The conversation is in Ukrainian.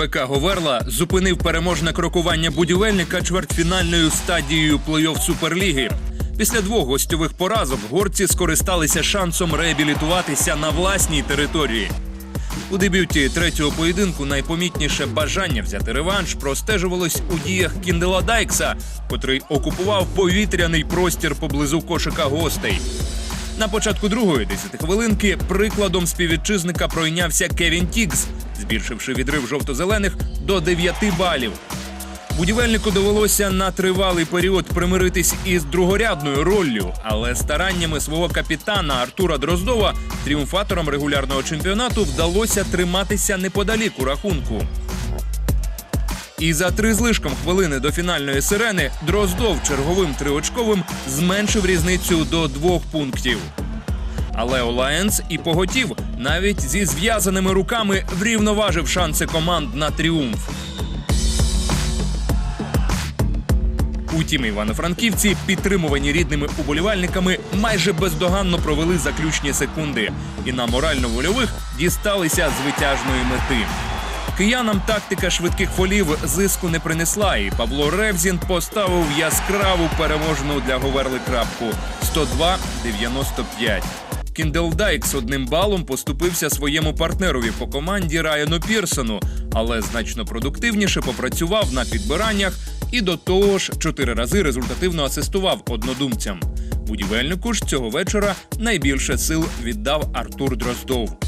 БК Говерла зупинив переможне крокування будівельника чвертьфінальною стадією плей-офф Суперліги. Після двох гостьових поразок горці скористалися шансом реабілітуватися на власній території. У дебюті третього поєдинку найпомітніше бажання взяти реванш простежувалось у діях Кіндела Дайкса, котрий окупував повітряний простір поблизу кошика гостей. На початку другої десятихвилинки прикладом співвітчизника пройнявся Кевін Тікс, збільшивши відрив жовто-зелених до 9 балів. Будівельнику довелося на тривалий період примиритись із другорядною роллю, але стараннями свого капітана Артура Дроздова тріумфатором регулярного чемпіонату вдалося триматися неподалік у рахунку. І за три злишком хвилини до фінальної сирени Дроздов черговим триочковим зменшив різницю до двох пунктів. Але Олаєнс і поготів навіть зі зв'язаними руками врівноважив шанси команд на тріумф. Утім, івано-франківці, підтримувані рідними уболівальниками, майже бездоганно провели заключні секунди і на морально-вольових дісталися звитяжної мети. Киянам тактика швидких фолів зиску не принесла, і Павло Ревзін поставив яскраву переможну для Говерли крапку 102-95. Кіндел з одним балом поступився своєму партнерові по команді Райану Пірсону, але значно продуктивніше попрацював на підбираннях і до того ж чотири рази результативно асистував однодумцям. Будівельнику ж цього вечора найбільше сил віддав Артур Дроздов.